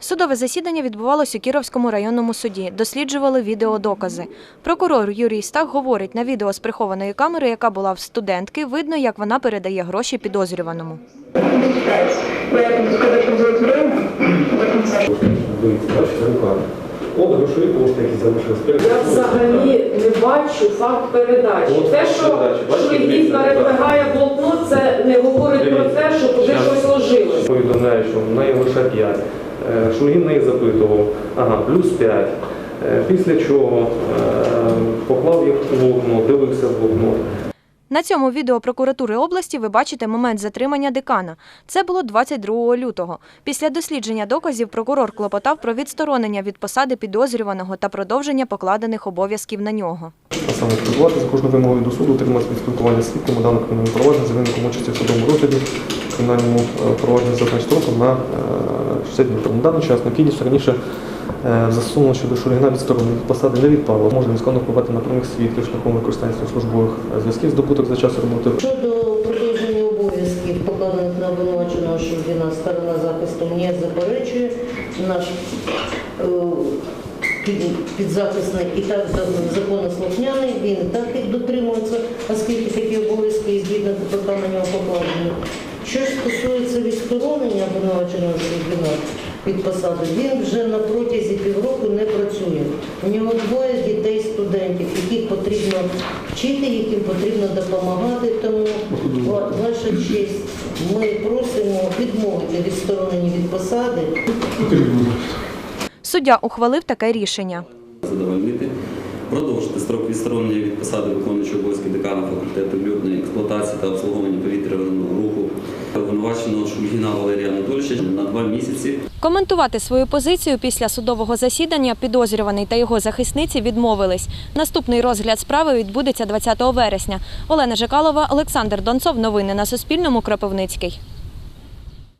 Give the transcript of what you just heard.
Судове засідання відбувалось у Кіровському районному суді. Досліджували відеодокази. Прокурор Юрій Стах говорить, на відео з прихованої камери, яка була в студентки, видно, як вона передає гроші підозрюваному. Грошові кошти, які Я взагалі не бачу факт передачі. Те, що передачі. Бачите, Шульгін дивіться, передвигає блокнот, це не говорить про те, що туди Щас. щось Повідомляю, що в неї лише 5. Шульгін неї запитував, ага, плюс 5. Після чого е, поклав їх в блокнот, дивився в блокнот. На цьому відео прокуратури області ви бачите момент затримання декана. Це було 22 лютого. Після дослідження доказів прокурор клопотав про відсторонення від посади підозрюваного та продовження покладених обов'язків на нього. А саме прибувати за кожну вимогою до суду, отримати від спілкування з свідком у даному провадженні за виником участі в судовому розгляді кримінальному е, провадженні за строком на е, 60 днів. На даний час на необхідність раніше е, застосовано щодо відсторонення від посади не відпало. Може незаконно впливати на прямих свідків шляхом використання службових е, зв'язків здобуток за час роботи Щодо продовження обов'язків, покладених на обвинуваченого Шульгіна, сторона захисту не заперечує. Наш е, підзахисний і так за- законослухняний, він і так їх дотримується, оскільки такі обов'язки згідно КПК на нього покладені. Що стосується відсторонення обвинуваченого Шульгіна від посади, він вже на протязі півроку не працює. У нього двоє дітей студентів, яких потрібно вчити, яким потрібно допомагати. Тому ва- ваша честь, ми просимо відмовити відсторонені від посади. Суддя ухвалив таке рішення. задовольнити, продовжити строк відсторонення від посади виконуючого обов'язки декана факультету льотної експлуатації та обслуговування повітряного руху обвинуваченого Шульгіна Валерія Анатолійовича на два місяці Коментувати свою позицію після судового засідання підозрюваний та його захисниці відмовились. Наступний розгляд справи відбудеться 20 вересня. Олена Жикалова, Олександр Донцов. Новини на Суспільному. Кропивницький.